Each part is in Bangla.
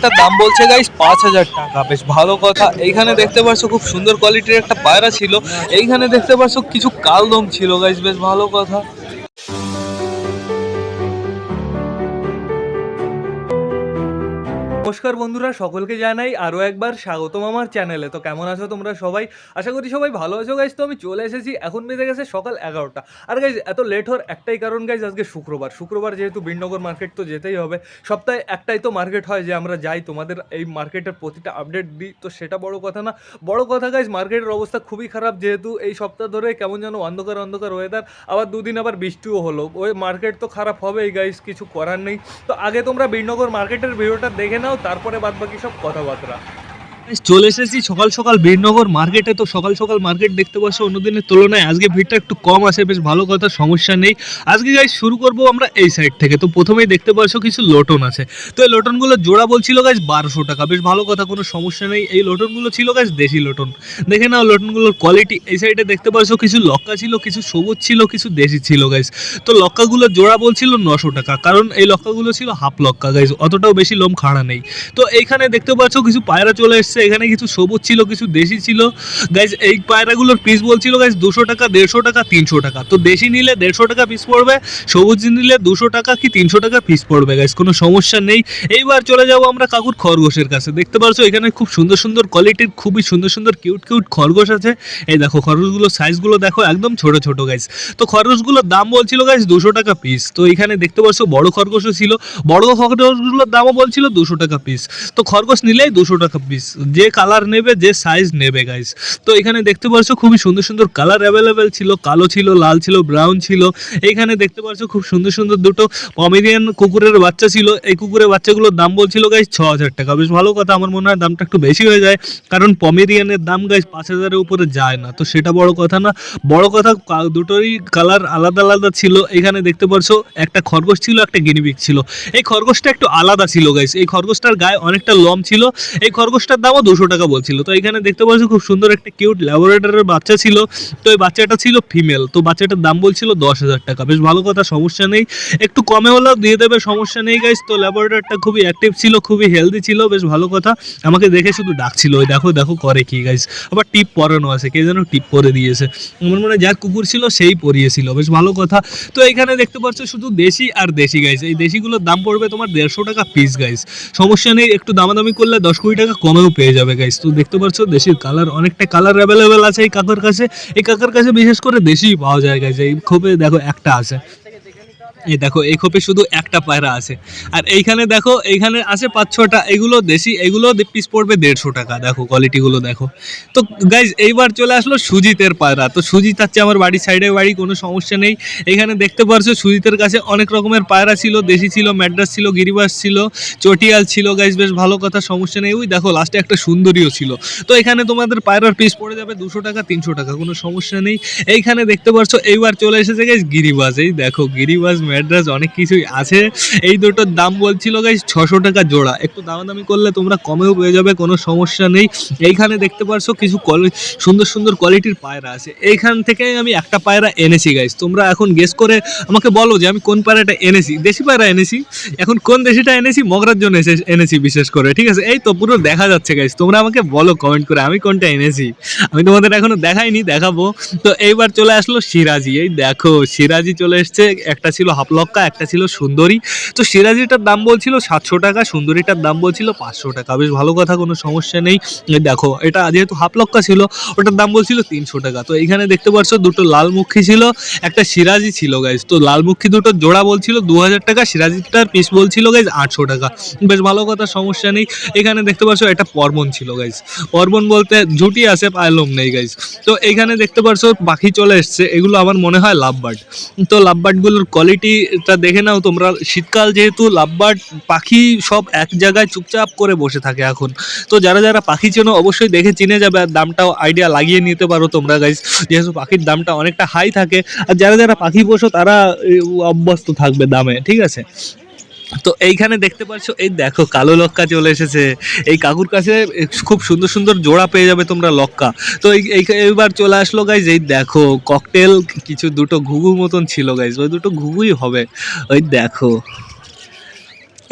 একটা দাম বলছে গাইস পাঁচ হাজার টাকা। বেশ ভালো কথা। এইখানে দেখতে পারছ, খুব সুন্দর কোয়ালিটির একটা পায়রা ছিল। এইখানে দেখতে পারছ, কিছু কালদম ছিল গাইস বেশ ভালো কথা। নমস্কার বন্ধুরা, সকলকে জানাই আরও একবার স্বাগতম আমার চ্যানেলে। তো কেমন আছো তোমরা সবাই? আশা করি সবাই ভালো আছো গাইজ তো আমি চলে এসেছি, এখন বেজে গেছে সকাল এগারোটা। আর গাইজ এত লেট হওয়ার একটাই কারণ গাইজ আজকে শুক্রবার। শুক্রবার যেহেতু বিনগর মার্কেট তো যেতেই হবে। সপ্তাহে একটাই তো মার্কেট হয় যে আমরা যাই, তোমাদের এই মার্কেটের প্রতিটা আপডেট দিই। তো সেটা বড় কথা না। বড় কথা গাইজ মার্কেটের অবস্থা খুবই খারাপ যেহেতু এই সপ্তাহ ধরে কেমন যেন অন্ধকার অন্ধকার ওয়েদার আবার দুদিন আবার বৃষ্টিও হলো। ওই মার্কেট তো খারাপ হবেই গাইজ কিছু করার নেই। তো আগে তোমরা বিনগর মার্কেটের ভিডিওটা দেখে নাও তারপরে বাদবাকি সব কথাবার্তা। চলে এসেছি সকাল সকাল বীরনগর মার্কেটে তো সকাল সকাল মার্কেট দেখতে পাচ্ছ, অন্যদিনের তুলনায় আজকে ভিড়টা একটু কম আছে, বেশ ভালো কথা, সমস্যা নেই। আজকে গাইজ শুরু করব আমরা এই সাইড থেকে। তো প্রথমেই দেখতে পাচ্ছ কিছু লটন আছে। তো এই লোটনগুলো জোড়া বলছিল গাইজ বারোশো টাকা। বেশ ভালো কথা, কোনো সমস্যা নেই। এই লটনগুলো ছিল গাইজ দেশি লোটন দেখে নাও লটনগুলোর কোয়ালিটি এই সাইডে দেখতে পাচ্ছ কিছু লক্কা ছিল, কিছু সবুজ ছিল, কিছু দেশি ছিল গাইজ তো লক্কাগুলো জোড়া বলছিল নশো টাকা, কারণ এই লক্কাগুলো ছিল হাফ লক্কা গাইজ অতটাও বেশি লোম খাড়া নেই। তো এইখানে দেখতে পাচ্ছ কিছু পায়রা চলে এসছে। এখানে কিছু সবুজ ছিল, কিছু দেশি ছিল। গাইজ এই পায়রাগুলোর পিস বলছিল গাইজ দুশো টাকা, দেড়শো টাকা, তিনশো টাকা। তো দেশি নিলে দেড়শো টাকা পিস পড়বে, সবুজ নিলে দুশো টাকা কি তিনশো টাকা পিস পড়বে গাইজ কোনো সমস্যা নেই। এইবার চলে যাব আমরা কাকুর খরগোশের কাছে। দেখতে পারছ, এখানে খুব সুন্দর সুন্দর কোয়ালিটির খুবই সুন্দর সুন্দর কিউট কিউট খরগোশ আছে। এই দেখো খরগোশগুলোর সাইজগুলো দেখো, একদম ছোট ছোট গাইজ তো খরগোশগুলোর দাম বলছিল গাইজ দুশো টাকা পিস তো এখানে দেখতে পাচ্ছ বড় খরগোশও ছিল। বড় খরগোশগুলোর দামও বলছিল দুশো টাকা পিস তো খরগোশ নিলেই দুশো টাকা পিস যে কালার নেবে, যে সাইজ নেবে গাইজ তো এখানে দেখতে পাচ্ছ খুবই সুন্দর সুন্দর কালার অ্যাভেলেবেল ছিল। কালো ছিল, লাল ছিল ব্রাউন ছিল। এইখানে দেখতে পাচ্ছ খুব সুন্দর সুন্দর দুটো পমেরিয়ান কুকুরের বাচ্চা ছিল। এই কুকুরের বাচ্চাগুলোর দাম বলছিল গাইজ ছ হাজার টাকা। বেশ ভালো কথা, আমার মনে হয় দামটা একটু বেশি হয়ে যায়। কারণ পমেরিয়ানের দাম গাইজ পাঁচ হাজারের উপরে যায় না। তো সেটা বড় কথা না। বড় কথা দুটোরই কালার আলাদা আলাদা ছিল। এখানে দেখতে পাচ্ছ একটা খরগোশ ছিল, একটা গিনিবিক ছিল। এই খরগোশটা একটু আলাদা ছিল গাইজ এই খরগোশটার গায়ে অনেকটা লম ছিল। এই খরগোশটার দামও দুশো টাকা বলছিল। তো এখানে দেখতে পাচ্ছ খুব সুন্দর একটা কিউট ল্যাবরেটরের বাচ্চা ছিল। তো এই বাচ্চাটা ছিল ফিমেল তো বাচ্চাটার দাম বলছিল দশ হাজার টাকা। বেশ ভালো কথা, সমস্যা নেই। একটু কমে হলেও দিয়ে দেবে, সমস্যা নেই গাইজ তো ল্যাবরেটরটা খুবই অ্যাক্টিভ ছিল, খুবই হেলদি ছিল, বেশ ভালো কথা। আমাকে দেখে শুধু ডাকছিল, ওই দেখো দেখো করে কি গাইজ আবার টিপ পরানো আছে, কে যেন টিপ পরে দিয়েছে। আমার মনে যার কুকুর ছিল সেই পরিয়েছিল, বেশ ভালো কথা। তো এখানে দেখতে পাচ্ছ শুধু দেশি আর দেশি গাইজ এই দেশিগুলোর দাম পড়বে তোমার দেড়শো টাকা পিস গাইজ সমস্যা নেই, একটু দামাদামি করলে দশ কুড়ি টাকা কমেও পেয়ে যাবে গাইস তো দেখতে পাচ্ছ, দেশির কালার অনেকটা কালার অ্যাভেলেবেল আছে এই কাকার কাছে। এই কাকার কাছে বিশেষ করে দেশি পাওয়া যায় গাইস এই খোপে দেখো একটা আছে। এই দেখো, এই খোপে শুধু একটা পায়রা আছে। আর এইখানে দেখো, এইখানে আছে পাঁচ ছটা, এগুলো দেশি, এগুলো পিস পড়বে দেড়শো টাকা, দেখো কোয়ালিটিগুলো দেখো। তো গাইজ এইবার চলে আসলো সুজিতের পায়রা। তো সুজিত আছে আমার বাড়ির সাইডে বাড়ি, কোনো সমস্যা নেই। এখানে দেখতে পারছ সুজিতের কাছে অনেক রকমের পায়রা ছিল, দেশি ছিল, ম্যাড্রাস ছিল, গিরিবাস ছিল, চটিয়াল ছিল গাইজ বেশ ভালো কথা, সমস্যা নেই। ওই দেখো লাস্টে একটা সুন্দরীও ছিল। তো এখানে তোমাদের পায়রার পিস পড়ে যাবে দুশো টাকা, তিনশো টাকা, কোনো সমস্যা নেই। এইখানে দেখতে পারছ, এইবার চলে এসেছে গাইজ গিরিবাস। এই দেখো গিরিবাস ম্যাড্রাস অনেক কিছুই আছে। এই দুটোর দাম বলছিল গাইজ ছশো টাকা জোড়া। একটু দামাদামি করলে তোমরা কমেও পেয়ে যাবে, কোনো সমস্যা নেই। এইখানে দেখতে পারছ কিছু সুন্দর সুন্দর কোয়ালিটির পায়রা আছে। এইখান থেকে আমি একটা পায়রা এনেছি গাইজ তোমরা এখন গেস করে আমাকে বলো যে আমি কোন পায়রাটা এনেছি। দেশি পায়রা এনেছি। এখন কোন দেশিটা এনেছি? মগরার জন্য এসে- এনেছি বিশেষ করে, ঠিক আছে? এই তো পুরো দেখা যাচ্ছে গাইজ তোমরা আমাকে বলো কমেন্ট করে আমি কোনটা এনেছি। আমি তোমাদের এখনও দেখাইনি, দেখাবো। তো এইবার চলে আসলো সিরাজি এই দেখো সিরাজি চলে এসছে। একটা ছিল হাফলক্কা, একটা ছিল সুন্দরী। তো সিরাজিটার দাম বলছিল সাতশো টাকা, সুন্দরীটার দাম বলছিল পাঁচশো টাকা। বেশ ভালো কথা, কোনো সমস্যা নেই। দেখো, এটা যেহেতু হাফলক্কা ছিল, ওটার দাম বলছিল তিনশো টাকা। তো এখানে দেখতে পাচ্ছ দুটো লালমুখী ছিল, একটা সিরাজি ছিল গাইজ তো লালমুখী দুটো জোড়া বলছিল দু হাজার টাকা সিরাজিটার পিস বলছিল গাইজ আটশো টাকা। বেশ ভালো কথা, সমস্যা নেই। এখানে দেখতে পাচ্ছ একটা পর্বন ছিল গাইজ পর্বন বলতে ঝুটি আছে পায়লম নেই গাইজ তো এইখানে দেখতে পাচ্ছ পাখি চলে এসছে। এগুলো আমার মনে হয় লাভবার্ড। তো লাভবার্ডগুলোর কোয়ালিটিটা দেখে নাও তোমরা। শীতকাল যেহেতু লাভবার্ড পাখি সব এক জায়গায় চুপচাপ করে বসে থাকে এখন। তো যারা যারা পাখি চেনো অবশ্যই দেখে চিনে যাবে আর দামটাও আইডিয়া লাগিয়ে নিতে পারো তোমরা গাইজ যেহেতু পাখির দামটা অনেকটা হাই থাকে। আর যারা যারা পাখি বসো তারা অভ্যস্ত থাকবে দামে, ঠিক আছে? তো এইখানে দেখতে পাচ্ছ এই দেখো কালো লক্কা চলে এসেছে। এই কাকুর কাছে খুব সুন্দর সুন্দর জোড়া পেয়ে যাবে তোমরা লক্কা। তো এই, এই- এইবার চলে আসলো গাইজ এই দেখো ককটেল কিছু দুটো ঘুঘু মতন ছিল গাইজ ওই দুটো ঘুঘুই হবে। ওই দেখো।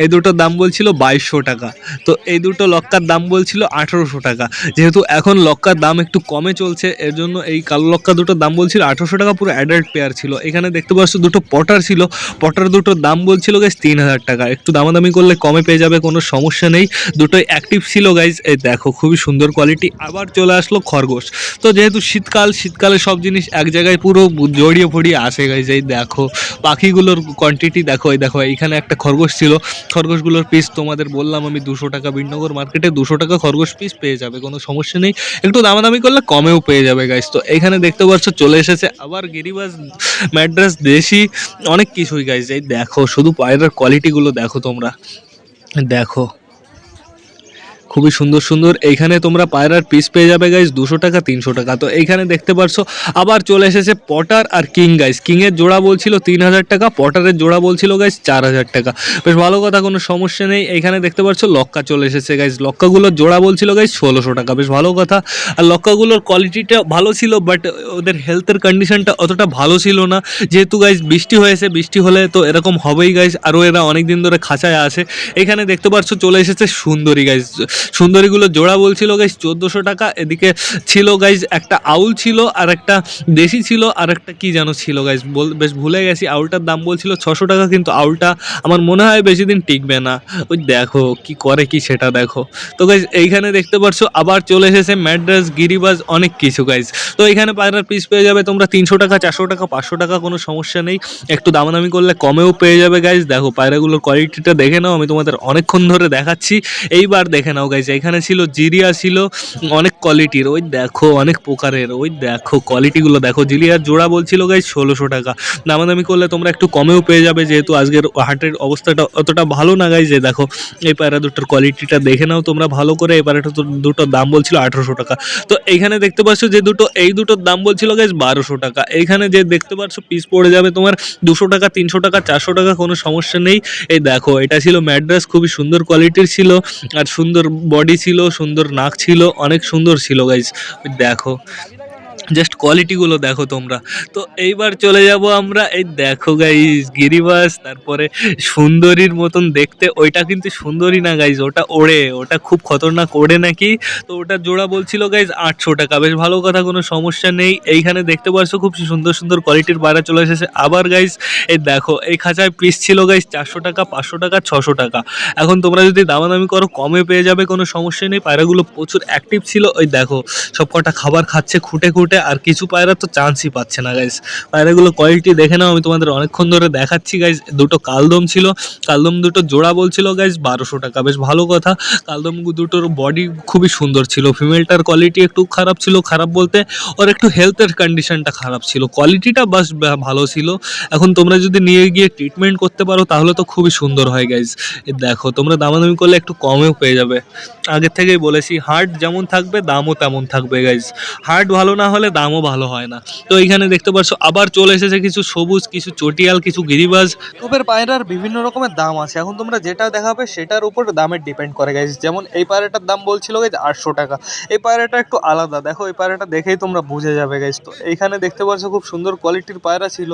এই দুটোর দাম বলছিল বাইশশো টাকা। তো এই দুটো লক্কার দাম বলছিল আঠেরোশো টাকা। যেহেতু এখন লক্কার দাম একটু কমে চলছে, এর জন্য এই কালো লক্কা দুটোর দাম বলছিল আঠেরোশো টাকা, পুরো অ্যাডাল্ট পেয়ার ছিল। এখানে দেখতে পাচ্ছ দুটো পটার ছিল। পটার দুটোর দাম বলছিল গাইজ তিন হাজার টাকা। একটু দামাদামি করলে কমে পেয়ে যাবে, কোনো সমস্যা নেই। দুটোই অ্যাক্টিভ ছিল গাইজ এই দেখো, খুবই সুন্দর কোয়ালিটি আবার চলে আসলো খরগোশ। তো যেহেতু শীতকাল, শীতকালে সব জিনিস এক জায়গায় পুরো জড়িয়ে ফড়িয়ে আসে গাইজ এই দেখো, পাখিগুলোর কোয়ান্টিটি দেখো, এই দেখো, এইখানে একটা খরগোশ ছিল। খরগোশগুলোর পিস তোমাদের বললাম, আমি দুশো টাকা বিনগর মার্কেটে দুশো টাকা খরগোশ পিস পেয়ে যাবে, কোনো সমস্যা নেই। একটু দামাদামি করলে কমেও পেয়ে যাবে গাইস তো এখানে দেখতে পাচ্ছ, চলে এসেছে আবার গিরিবাস ম্যাড্রাস দেশি। অনেক কিছুই গাইস এই দেখো, শুধু পায়রার কোয়ালিটিগুলো দেখো তোমরা। দেখো খুবই সুন্দর সুন্দর। এইখানে তোমরা পায়রার পিস পেয়ে যাবে গাইজ দুশো টাকা, তিনশো টাকা। তো এইখানে দেখতে পারছ, আবার চলে এসেছে পটার আর কিং গাইজ কিংয়ের জোড়া বলছিল তিন হাজার টাকা, পটারের জোড়া বলছিল গাইজ চার হাজার টাকা। বেশ ভালো কথা, কোনো সমস্যা নেই। এইখানে দেখতে পাচ্ছ লক্কা চলে এসেছে গাইজ লক্কাগুলোর জোড়া বলছিল গাইজ ষোলোশো টাকা। বেশ ভালো কথা। আর লক্কাগুলোর কোয়ালিটিটা ভালো ছিল বাট ওদের হেলথের কন্ডিশনটা অতটা ভালো ছিল না। যেহেতু গাইজ বৃষ্টি হয়েছে, বৃষ্টি হলে তো এরকম হবেই গাইজ আরও এরা অনেক দিন ধরে খাঁচায় আছে। এখানে দেখতে পাচ্ছ চলে এসেছে সুন্দরী গাইজ সুন্দরীগুলো জোড়া বলছিল গাইজ চোদ্দোশো টাকা। এদিকে ছিল গাইজ একটা আউল ছিল, আর একটা দেশি ছিল, আর একটা কি যেন ছিল গাইজ বল বেশ ভুলে গেছি। আউলটার দাম বলছিল ছশো টাকা, কিন্তু আউলটা আমার মনে হয় বেশি দিন টিকবে না। ওই দেখো, কি করে কি সেটা দেখো। তো গাইজ এইখানে দেখতে পারছ, আবার চলে এসেছে ম্যাড্রাস গিরিবাজ অনেক কিছু গাইজ তো এখানে পায়রার পিস পেয়ে যাবে তোমরা তিনশো টাকা, চারশো টাকা, পাঁচশো টাকা, কোনো সমস্যা নেই। একটু দামাদামি করলে কমেও পেয়ে যাবে গাইজ দেখো, পায়রাগুলোর কোয়ালিটিটা দেখে নাও, আমি তোমাদের অনেকক্ষণ ধরে দেখাচ্ছি। এইবার দেখে নাও গাইজ এখানে ছিল জিরিয়া ছিল, অনেক কোয়ালিটির ওই দেখো, অনেক প্রকারের, ওই দেখো কোয়ালিটিগুলো দেখো। জিরিয়ার জোড়া বলছিল গাইজ ষোলোশো টাকা। দামাদামি করলে তোমরা একটু কমেও পেয়ে যাবে, যেহেতু আজকের হাটের অবস্থাটা অতটা ভালো না গাইজ দেখো, এই পায়রা দুটোর কোয়ালিটিটা দেখে নাও তোমরা ভালো করে। এই পায়রাটা তো দুটোর দাম বলছিল আঠেরোশো টাকা। তো এইখানে দেখতে পাচ্ছ যে দুটো, এই দুটোর দাম বলছিল গাইজ বারোশো টাকা। এইখানে যে দেখতে পাচ্ছ পিস পড়ে যাবে তোমার দুশো টাকা, তিনশো টাকা, চারশো টাকা, কোনো সমস্যা নেই। এই দেখো, এটা ছিল ম্যাড্রাস, খুবই সুন্দর কোয়ালিটির ছিল। আর সুন্দর বডি ছিল সুন্দর নাক ছিল অনেক সুন্দর ছিল গাইজ দেখো। জাস্ট কোয়ালিটিগুলো দেখো তোমরা। তো এইবার চলে যাব আমরা, এই দেখো গাইজ গিরিবাস, তারপরে সুন্দরীর মতন দেখতে। ওইটা কিন্তু সুন্দরী না গাইজ ওটা ওড়ে, ওটা খুব খতরনাক ওড়ে নাকি? তো ওটা জোড়া বলছিল গাইজ আটশো টাকা। বেশ ভালো কথা, কোনো সমস্যা নেই। এইখানে দেখতে পাচ্ছ খুব সুন্দর সুন্দর কোয়ালিটির বাইরে চলে এসেছে। আবার গাইজ এই দেখো, এই খাঁচায় পিস ছিল গাইজ চারশো টাকা, পাঁচশো টাকা, ছশো টাকা। এখন তোমরা যদি দামাদামি করো, কমে পেয়ে যাবে, কোনো সমস্যা নেই। পায়রাগুলো প্রচুর অ্যাক্টিভ ছিল। ওই দেখো সব কটা খাবার খাচ্ছে খুঁটে খুঁটে। আর কিছু পায়রা তো চান্সই পাচ্ছে না গাইজ পায়রাগুলো কোয়ালিটি দেখে নাও, আমি তোমাদের অনেকক্ষণ ধরে দেখাচ্ছি গাইজ দুটো কালদম ছিল। কালদম দুটো জোড়া বলছিল গাইজ বারোশো টাকা। বেশ ভালো কথা। কালদম দুটোর বডি খুবই সুন্দর ছিল। ফিমেলটার কোয়ালিটি একটু খারাপ ছিল। খারাপ বলতে ওর একটু হেলথের কন্ডিশনটা খারাপ ছিল। কোয়ালিটিটা বাস ভালো ছিল। এখন তোমরা যদি নিয়ে গিয়ে ট্রিটমেন্ট করতে পারো, তাহলে তো খুবই সুন্দর হয় গাইজ দেখো, তোমরা দামাদামি করলে একটু কমেও পেয়ে যাবে। আগের থেকেই বলেছি হার্ট যেমন থাকবে, দামও তেমন থাকবে গাইজ হার্ট ভালো না হলে দামও ভালো হয় না। তো এইখানে দেখতে পাচ্ছ, আবার চলে এসেছে কিছু সবুজ, কিছু চটিয়াল, কিছু গিরিবাজ। টুপের পায়রার বিভিন্ন রকমের দাম আছে। এখন তোমরা যেটা দেখাবে, সেটার উপর দামের ডিপেন্ড করে গাইজ যেমন এই পায়রাটার দাম বলছিল গাইজ আটশো টাকা। এই পায়রাটা একটু আলাদা। দেখো, এই পায়রাটা দেখেই তোমরা বুঝে যাবে গাইজ তো এইখানে দেখতে পাচ্ছ, খুব সুন্দর কোয়ালিটির পায়রা ছিল।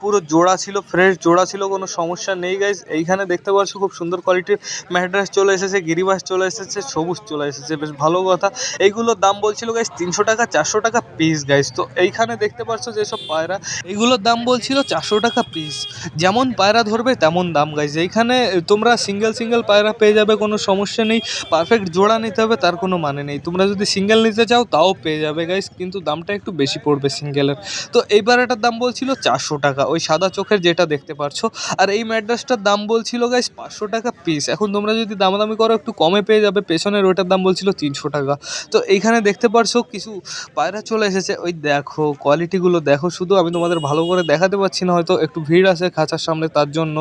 পুরো জোড়া ছিল ফ্রেশ জোড়া ছিল, কোনো সমস্যা নেই গাইজ এইখানে দেখতে পাচ্ছ, খুব সুন্দর কোয়ালিটির ম্যাড্রাস চলে এসেছে গিরিবাস চলে এসেছে, সবুজ চলে এসেছে। বেশ ভালো কথা। এইগুলোর দাম বলছিল গাইজ তিনশো টাকা, চারশো টাকা পিস গাইজ তো এইখানে দেখতে পাচ্ছ যেসব পায়রা, এইগুলোর দাম বলছিল চারশো টাকা পিস যেমন পায়রা ধরবে, তেমন দাম গাইজ এইখানে তোমরা সিঙ্গেল সিঙ্গেল পায়রা পেয়ে যাবে, কোনো সমস্যা নেই। পারফেক্ট জোড়া নিতে হবে, তার কোনো মানে নেই। তোমরা যদি সিঙ্গেল নিতে চাও, তাও পেয়ে যাবে গাইস কিন্তু দামটা একটু বেশি পড়বে সিঙ্গেলের তো এই পায়রাটার দাম বলছিল চারশো টাকা, ওই সাদা চোখের যেটা দেখতে পারছ। আর এই ম্যাড্রাসটার দাম বলছিল গাইস পাঁচশো টাকা পিস এখন তোমরা যদি দামাদামি করো, একটু কমে পেয়ে যাবে। পেছনের ওটার দাম বলছিল তিনশো টাকা। তো এইখানে দেখতে পারছ, কিছু পায়রা চলে এসেছে। ওই দেখো কোয়ালিটিগুলো দেখো, শুধু আমি তোমাদের ভালো করে দেখাতে পারছি না, হয়তো একটু ভিড় আছে খাঁচার সামনে, তার জন্য।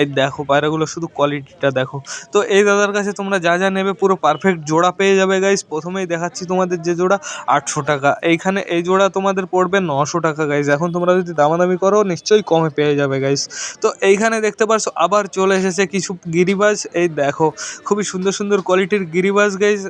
এই দেখো, পায়রাগুলো শুধু কোয়ালিটিটা দেখো। তো এই দাদার কাছে তোমরা যা যা নেবে, পুরো পারফেক্ট জোড়া পেয়ে যাবে গাইজ প্রথমেই দেখাচ্ছি তোমাদের যে জোড়া, আটশো টাকা। এইখানে এই জোড়া তোমাদের পড়বে নশো টাকা গাইজ এখন তোমরা যদি দামাদামি করো, নিশ্চয়ই কমে পেয়ে যাবে গাইজ তো এইখানে দেখতে পারছ, আবার চলে এসেছে কিছু গিরিবাজ। এই দেখো, খুবই সুন্দর সুন্দর কোয়ালিটির গিরিবাজ গাইজ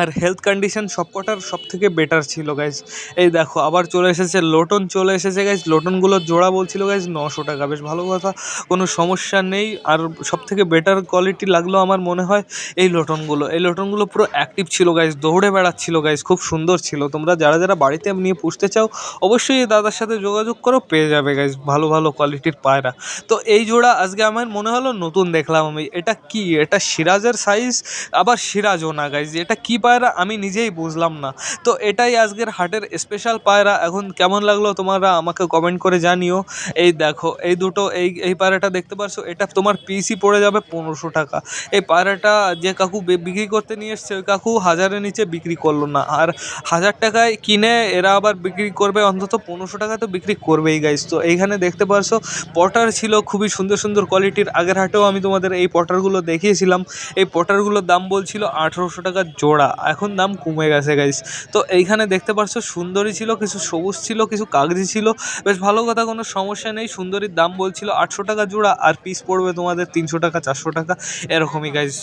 আর হেলথ কন্ডিশন সবকটার সব থেকে বেটার ছিল গাইজ এই দেখো, আবার চলে এসেছে লোটন, চলে এসেছে গাইজ লোটনগুলোর জোড়া বলছিল গাইজ নশো টাকা। বেশ ভালো কথা, কোনো সমস্যা নেই। আর সব থেকে বেটার কোয়ালিটি লাগল আমার মনে হয় এই লোটনগুলো। এই লোটনগুলো পুরো অ্যাক্টিভ ছিল গাইজ দৌড়ে বেড়াচ্ছিল গাইজ খুব সুন্দর ছিল। তোমরা যারা যারা বাড়িতে নিয়ে পুষতে চাও, অবশ্যই দাদার সাথে যোগাযোগ করো, পেয়ে যাবে গাইজ ভালো ভালো কোয়ালিটির পায়রা। তো এই জোড়া আজকে আমার মনে হলো নতুন দেখলাম আমি। এটা কি? এটা সিরাজের সাইজ আবার সিরাজও না গাইজ এটা কি পায়রা আমি নিজেই বুঝলাম না। তো এটাই আজকের হাটের স্পেশাল পায়রা। এখন কেমন লাগল তোমরা আমাকে কমেন্ট করে জানিও। এই দেখো, এই দুটো, এই এই পায়রাটা দেখতে পারছ? এটা তোমার পিসি পড়ে যাবে পনেরোশো টাকা। এই পায়রাটা যে কাকু বিক্রি করতে নিয়ে এসছে, ওই কাকু হাজারের নিচে বিক্রি করল না। আর হাজার টাকায় কিনে এরা আবার বিক্রি করবে, অন্তত পনেরোশো টাকা তো বিক্রি করবেই গাইজ তো এইখানে দেখতে পারছ পটার ছিল খুবই সুন্দর সুন্দর কোয়ালিটির আগের হাটেও আমি তোমাদের এই পটারগুলো দেখিয়েছিলাম। এই পটারগুলোর দাম বলছিল আঠেরোশো টাকা জোড়া। এখন দাম কমে গেছে গাইস তো এইখানে দেখতে পারছ সুন্দরী ছিল, কিছু সবুজ ছিল, কিছু কাগজি ছিল। বেশ ভালো কথা, কোনো সমস্যা নেই। সুন্দরীর দাম বলছিল আটশো টাকা জোড়া, আর পিস পড়বে তোমাদের তিনশো টাকা, চারশো টাকা। এরকমই গাইস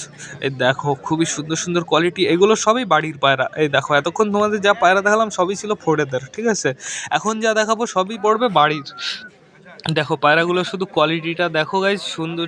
এই দেখো, খুবই সুন্দর সুন্দর কোয়ালিটি এগুলো সবই বাড়ির পায়রা। এই দেখো, এতক্ষণ তোমাদের যা পায়রা দেখালাম, সবই ছিল ফোর্ডেদের ঠিক আছে? এখন যা দেখাবো, সবই পড়বে বাড়ির। দেখো, পায়রাগুলো শুধু কোয়ালিটিটা দেখো গাইজ সুন্দর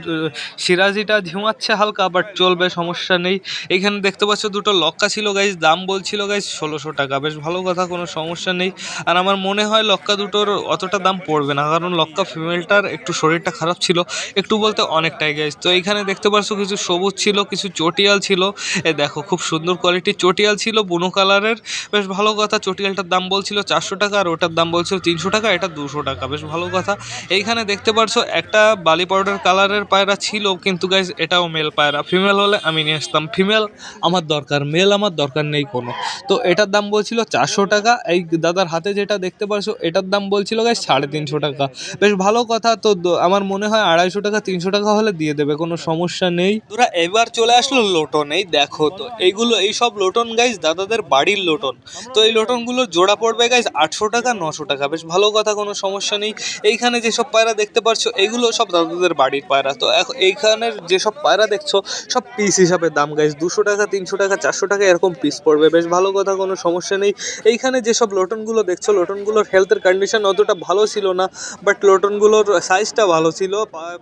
সিরাজিটা ঝিমাচ্ছে হালকা বাট চলবে, সমস্যা নেই। এখানে দেখতে পাচ্ছ দুটো লক্কা ছিল গাইজ দাম বলছিল গাইজ ষোলোশো টাকা। বেশ ভালো কথা, কোনো সমস্যা নেই। আর আমার মনে হয় লক্কা দুটোর অতটা দাম পড়বে না, কারণ লক্কা ফিমেলটার একটু শরীরটা খারাপ ছিল, একটু বলতে অনেকটাই গাইজ তো এখানে দেখতে পাচ্ছ কিছু সবুজ ছিল, কিছু চটিয়াল ছিল। এ দেখো, খুব সুন্দর কোয়ালিটির চটিয়াল ছিল, বুনো কালারের। বেশ ভালো কথা, চটিয়ালটার দাম বলছিল চারশো টাকা, আর ওটার দাম বলছিল তিনশো টাকা, এটা দুশো টাকা। বেশ ভালো কথা। এইখানে দেখতে পারছ, একটা বালি পাউডার কালারের পায়রা ছিল, কিন্তু গাইজ এটাও মেল পায়রা। ফিমেল হলে আমি নিয়ে আসতাম। ফিমেল আমার দরকার মেল আমার দরকার নেই কোনো। তো এটার দাম বলছিল চারশো টাকা। এই দাদার হাতে যেটা দেখতে পারছ, এটার দাম বলছিল গাইজ সাড়ে তিনশো টাকা। বেশ ভালো কথা, তো আমার মনে হয় আড়াইশো টাকা, তিনশো টাকা হলে দিয়ে দেবে, কোনো সমস্যা নেই। তোরা এবার চলে আসলো লোটন, এই দেখো তো। এইগুলো, এই সব লোটন গাইজ দাদাদের বাড়ির লোটন। তো এই লোটনগুলো জোড়া পড়বে গাইজ আটশো টাকা, নশো টাকা। বেশ ভালো কথা, কোনো সমস্যা নেই। এইখানে যেসব পায়রা দেখতে পারছ, এগুলো সব দাদুদের বাড়ির পায়রা। তো এখন এইখানের যেসব পায়রা দেখছ, সব পিস হিসাবে দাম গাইজ দুশো টাকা, তিনশো টাকা, চারশো টাকা, এরকম পিস পড়বে। বেশ ভালো কথা, কোনো সমস্যা নেই। এইখানে যেসব লোটনগুলো দেখছ, লোটনগুলোর হেলথের কন্ডিশন অতটা ভালো ছিল না বাট লোটনগুলোর সাইজটা ভালো ছিল।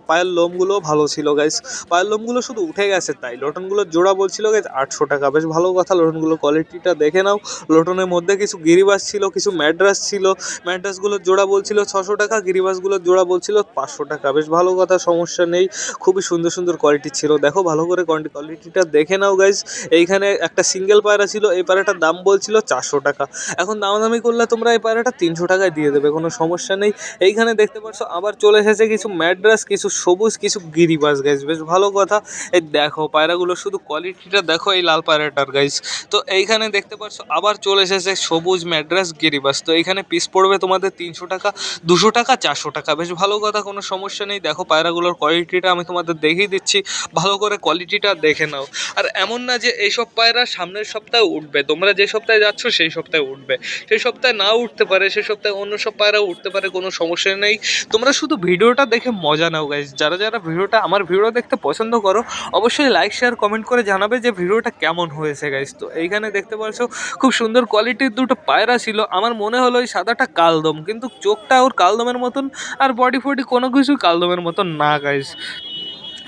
পায়ের লোমগুলো ভালো ছিল গাইজ পায়ের লোমগুলো শুধু উঠে গেছে তাই। লোটনগুলোর জোড়া বলছিল গাইজ আটশো টাকা। বেশ ভালো কথা লোটনগুলো কোয়ালিটিটা দেখে নাও। লোটনের মধ্যে কিছু গিরিবাস ছিল, কিছু ম্যাড্রাস ছিল। ম্যাড্রাসগুলোর জোড়া বলছিল, ছশো টাকা, গিরিবাসগুলোর জোড়া বলছিল, পাঁচশো টাকা। বেশ ভালো কথা, সমস্যা নেই। খুবই সুন্দর সুন্দর কোয়ালিটি ছিল। দেখো, ভালো করে কোয়ালিটিটা দেখে নাও গাইজ এইখানে একটা সিঙ্গেল পায়রা ছিল, এই পায়রাটার দাম বলছিল চারশো টাকা। এখন দামাদামি করলে তোমরা এই পায়রাটা তিনশো টাকায় দিয়ে দেবে, কোনো সমস্যা নেই। এইখানে দেখতে পাচ্ছ আবার চলে এসেছে কিছু ম্যাড্রাস, কিছু সবুজ, কিছু গিরিবাস গাইজ বেশ ভালো কথা। এই দেখো, পায়রাগুলো শুধু কোয়ালিটিটা দেখো এই লাল পায়রাটার গাইজ তো এইখানে দেখতে পাচ্ছ আবার চলে এসেছে সবুজ ম্যাড্রাস গিরিবাস। তো এইখানে পিস পড়বে তোমাদের তিনশো টাকা, দুশো টাকা, চারশো টাকা। বেশ ভালো কথা, কোনো সমস্যা নেই। দেখো, পায়রাগুলোর কোয়ালিটিটা আমি তোমাদের দেখিয়ে দিচ্ছি। ভালো করে কোয়ালিটিটা দেখে নাও। আর এমন না যে এইসব পায়রা সামনের সপ্তাহে উঠবে। তোমরা যে সপ্তাহে যাচ্ছ, সেই সপ্তাহে উঠবে। সেই সপ্তাহে না উঠতে পারে সেই সপ্তাহে অন্য সব পায়রা উঠতে পারে, কোনো সমস্যা নেই। তোমরা শুধু ভিডিওটা দেখে মজা নাও গাইজ যারা যারা ভিডিওটা, আমার ভিডিও দেখতে পছন্দ করো, অবশ্যই লাইক শেয়ার কমেন্ট করে জানাবে যে ভিডিওটা কেমন হয়েছে গাইজ তো এইখানে দেখতে পাচ্ছ খুব সুন্দর কোয়ালিটির দুটো পায়রা ছিল। আমার মনে হলো ওই সাদাটা কালদম, কিন্তু চোখটা ওর কালদমের মতন আর বডি ফডি কোনো কিছু কালদমের মতো না গাইজ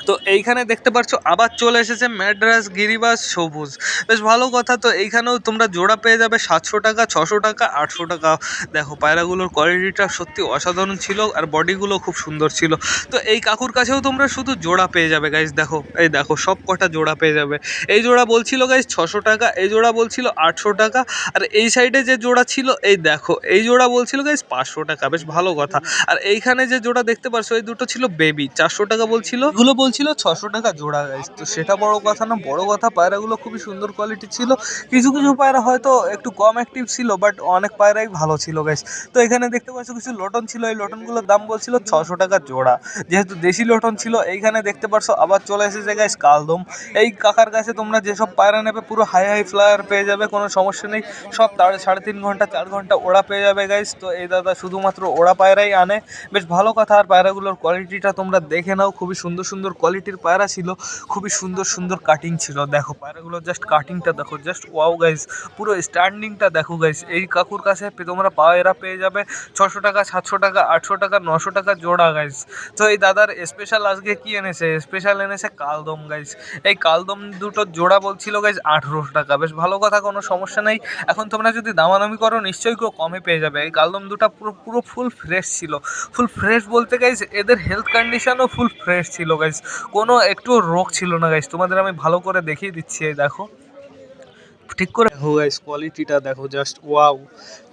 তো এইখানে দেখতে পাচ্ছ আবার চলে এসেছে ম্যাড্রাস গিরিবাস সবুজ। বেশ ভালো কথা তো, এইখানেও তোমরা জোড়া পেয়ে যাবে সাতশো টাকা, ছশো টাকা, আটশো টাকা। দেখো, পায়রাগুলোর কোয়ালিটিটা সত্যি অসাধারণ ছিল আর বডিগুলো খুব সুন্দর ছিল। তো এই কাকুর কাছেও তোমরা শুধু জোড়া পেয়ে যাবে গাইজ দেখো, এই দেখো, সব কটা জোড়া পেয়ে যাবে। এই জোড়া বলছিল গাইজ ছশো টাকা, এই জোড়া বলছিল আটশো টাকা। আর এই সাইডে যে জোড়া ছিল, এই দেখো, এই জোড়া বলছিল গাইজ পাঁচশো টাকা, বেশ ভালো কথা। আর এইখানে যে জোড়া দেখতে পারছ, এই দুটো ছিল বেবি চারশো টাকা বলছিল। এগুলো বলছিল ছশো টাকা জোড়া গাইজ তো সেটা বড় কথা না, বড় কথা পায়রাগুলো খুবই সুন্দর কোয়ালিটি ছিল। কিছু কিছু পায়রা হয়তো একটু কম অ্যাক্টিভ ছিল বাট অনেক পায়রাই ভালো ছিল গাইজ তো এখানে দেখতে পাচ্ছ কিছু লটন ছিল, এই লটনগুলোর দাম বলছিল ছশো টাকা জোড়া। যেহেতু দেশি লটন ছিল, এইখানে দেখতে পারছ, আবার চলে এসেছে গাইজ কালদম। এই কাকার কাছে তোমরা যেসব পায়রা নেবে, পুরো হাই হাই ফ্লায়ার পেয়ে যাবে, কোনো সমস্যা নেই। সব তার সাড়ে তিন ঘণ্টা, চার ঘণ্টা ওড়া পেয়ে যাবে গাইজ তো এই দাদা শুধুমাত্র ওড়া পায়রাই আনে। বেশ ভালো কথা, আর পায়রাগুলোর কোয়ালিটিটা তোমরা দেখে নাও, খুবই সুন্দর সুন্দর কোয়ালিটির পায়রা ছিল, খুবই সুন্দর সুন্দর কাটিং ছিল। দেখো, পায়রাগুলো জাস্ট কাটিংটা দেখো জাস্ট ওয়াও গাইস পুরো স্ট্যান্ডিংটা দেখো গাইস এই কাকুর কাছে তোমরা পায়রা পেয়ে যাবে ছশো টাকা, সাতশো টাকা, আটশো টাকা, নশো টাকা জোড়া গাইস তো এই দাদার স্পেশাল আজকে কি এনেছে? স্পেশাল এনেছে কালদম গাইস এই কালদম দুটো জোড়া বলছিল গাইস আঠেরোশো টাকা। বেশ ভালো কথা, কোনো সমস্যা নেই। এখন তোমরা যদি দামাদামি করো, নিশ্চয়ই কেউ কমে পেয়ে যাবে। এই কালদম দুটো পুরো পুরো ফুল ফ্রেশ ছিল। ফুল ফ্রেশ বলতে গাইস এদের হেলথ কন্ডিশনও ফুল ফ্রেশ ছিল গাইস কোনো একটু রোগ ছিল না গাইস তোমাদের আমি ভালো করে দেখিয়ে দিচ্ছি এই দেখো। ঠিক করে দেখো গাইস কোয়ালিটিটা দেখো জাস্ট ওয়াও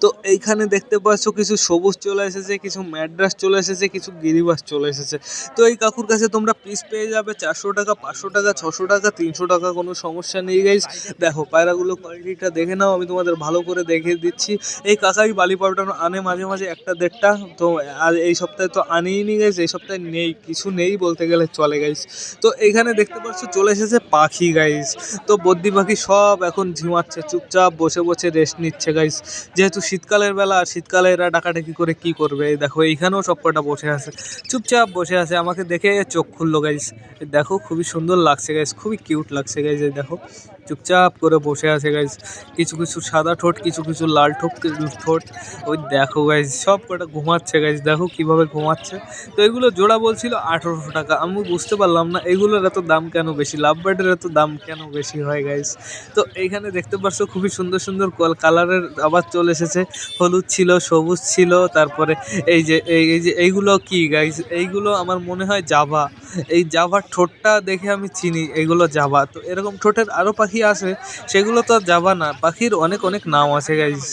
তো এইখানে দেখতে পাচ্ছ কিছু সবুজ চলে এসেছে, কিছু ম্যাড্রাস চলে এসেছে, কিছু গিরিবাস চলে এসেছে। তো এই কাকুর কাছে তোমরা পিস পেয়ে যাবে চারশো টাকা, পাঁচশো টাকা, ছশো টাকা, তিনশো টাকা, কোনো সমস্যা নেই গাইস দেখো পায়রাগুলো কোয়ালিটিটা দেখে নাও, আমি তোমাদের ভালো করে দেখিয়ে দিচ্ছি। এই কাকাই বালি পাউডার আনে মাঝে মাঝে একটা দেড়টা, তো আর এই সপ্তাহে তো আনেই নি গাইস এই সপ্তাহে নেই, কিছু নেই বলতে গেলে চলে গাইস তো এইখানে দেখতে পাচ্ছ চলে এসেছে পাখি গাইস তো বদ্যি পাখি সব এখন ঝিমাচ্ছে চুপচাপ বসে বসে রেস্ট নিচ্ছে গাইস যেহেতু শীতকালের বেলা শীতকালে এরা ডাকাডাকি করে কি করবে? দেখো, এইখানেও সব কটা বসে আছে। চুপচাপ বসে আছে, আমাকে দেখে চোখ খুললো গাইস দেখো, খুবই সুন্দর লাগছে গাইস খুবই কিউট লাগছে গাইস দেখো। চুপচাপ করে বসে আছে গাইস কিছু কিছু সাদা ঠোঁট, কিছু কিছু লাল ঠোঁট ঠোঁট। ওই দেখো গাইস সব কটা ঘুমাচ্ছে গাইস দেখো কীভাবে ঘুমাচ্ছে। তো এগুলো জোড়া বলছিল আঠেরোশো টাকা। আমি বুঝতে পারলাম না, এগুলোর এত দাম কেন বেশি? লাভ বার্ডের এত দাম কেন বেশি হয় গাইস তো এইখানে দেখতে পাচ্ছ খুবই সুন্দর সুন্দর কল কালারের আবার চলে এসেছে। হলুদ ছিল, সবুজ ছিল, তারপরে এই যে এই যে, এইগুলো কি গাইস এইগুলো আমার মনে হয় জাভা এই জাভার ঠোঁটটা দেখে আমি চিনি, এগুলো জাভা তো এরকম ঠোঁটের আরও পাখি আছে সেগুলো তো আর যাবা না। পাখির অনেক অনেক নাম আছে গাইস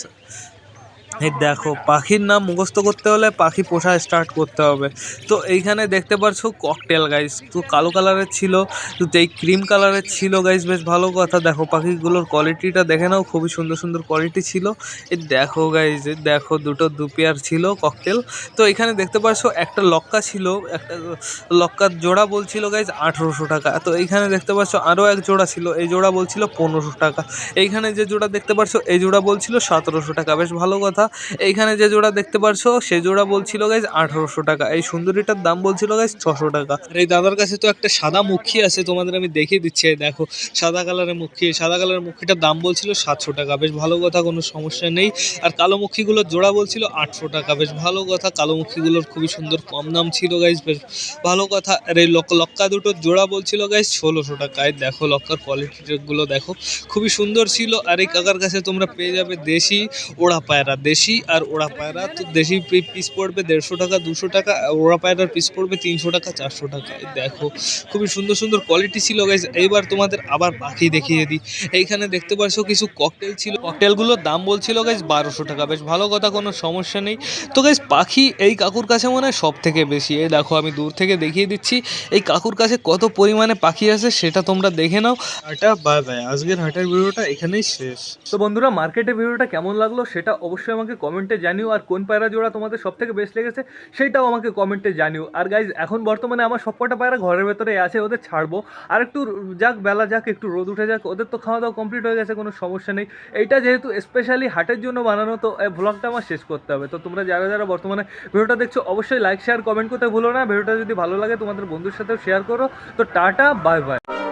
এই দেখো, পাখির নাম মুখস্থ করতে হলে পাখি পোষা স্টার্ট করতে হবে। তো এইখানে দেখতে পাচ্ছ ককটেল গাইস তো কালো কালারের ছিল, তো এই ক্রিম কালারের ছিল গাইস বেশ ভালো কথা। দেখো, পাখিগুলোর কোয়ালিটিটা দেখে নাও, খুবই সুন্দর সুন্দর কোয়ালিটি ছিল। এই দেখো গাইস দেখো, দুটো দু পেয়ার ছিল ককটেল তো এখানে দেখতে পাচ্ছ একটা লক্কা ছিল, একটা লক্কার জোড়া বলছিল গাইস আঠেরোশো টাকা। তো এইখানে দেখতে পাচ্ছ আরও এক জোড়া ছিল, এই জোড়া বলছিল পনেরোশো টাকা। এইখানে যে জোড়া দেখতে পাচ্ছ, এই জোড়া বলছিল সতেরোশো টাকা। বেশ ভালো কথা। এইখানে যে জোড়া দেখতে পারছ সে জোড়া বলছিল গাইজ আঠারোশো টাকা। এই সুন্দরীটার দাম বলছিল গাইজ ছশো টাকা। এই দাদার কাছে তো একটা সাদা মুখী আছে, তোমাদের আমি দেখিয়ে দিচ্ছি দেখো, সাদা কালারের মুখী। সাদা কালারের মুখীটার দাম বলছিল সাতশো টাকা। বেশ ভালো কথা, কোনো সমস্যা নেই। আর কালো মুখীগুলোর জোড়া বলছিল আটশো টাকা। বেশ ভালো কথা, কালো মুখীগুলোর খুবই সুন্দর কম দাম ছিল গাইজ বেশ ভালো কথা। আর এই লক- লক্কা দুটোর জোড়া বলছিল গাইজ ষোলোশো টাকা। এই দেখো, লক্কার কোয়ালিটিগুলো দেখো, খুবই সুন্দর ছিল। আর এই কাকার কাছে তোমরা পেয়ে যাবে দেশি ওড়া পায়রা, দেশি আর ওড়া পায়রা তো দেশি পিস পড়বে দেড়শো টাকা দুশো টাকা আর ওড়া পায়রার পিস পড়বে তিনশো টাকা চারশো টাকা। দেখো খুবই সুন্দর সুন্দর কোয়ালিটি ছিল গাইজ এইবার তোমাদের আবার পাখি দেখিয়ে দিই। এইখানে দেখতে পাচ্ছ কিছু ককটেল ছিল। ককটেলগুলোর দাম বলছিল গাইজ বারোশো টাকা। বেশ ভালো কথা কোনো সমস্যা নেই। তো গাইজ পাখি এই কাকুর কাছে মনে হয় সব থেকে বেশি। এই দেখো আমি দূর থেকে দেখিয়ে দিচ্ছি। এই কাকুর কাছে কত পরিমাণে পাখি আছে সেটা তোমরা দেখে নাও। এটা বাই বাই আজকের হাটের ভিডিওটা এখানেই শেষ। তো বন্ধুরা মার্কেটে ভিডিওটা কেমন লাগল সেটা অবশ্যই আমাকে কমেন্টে জানিও আর কোন পায়রা জোড়া তোমাদের সব থেকে বেস্ট লেগেছে সেইটাও আমাকে কমেন্টে জানিও। আর গাইজ এখন বর্তমানে আমার সবকটা পায়রা ঘরের ভেতরে আছে, ওদের ছাড়বো। আর একটু যাক, বেলা যাক, একটু রোদ উঠে যাক, ওদের তো খাওয়া দাওয়া কমপ্লিট হয়ে গেছে, কোনো সমস্যা নেই। এইটা যেহেতু স্পেশালি হাটের জন্য বানানো, তো ব্লগটা আমার শেষ করতে হবে। তো তোমরা যারা যারা বর্তমানে ভিডিওটা দেখছ, অবশ্যই লাইক শেয়ার কমেন্ট করতে ভুলো না। ভিডিওটা যদি ভালো লাগে, তোমাদের বন্ধুর সাথেও শেয়ার করো। তো টাটা বাই বাই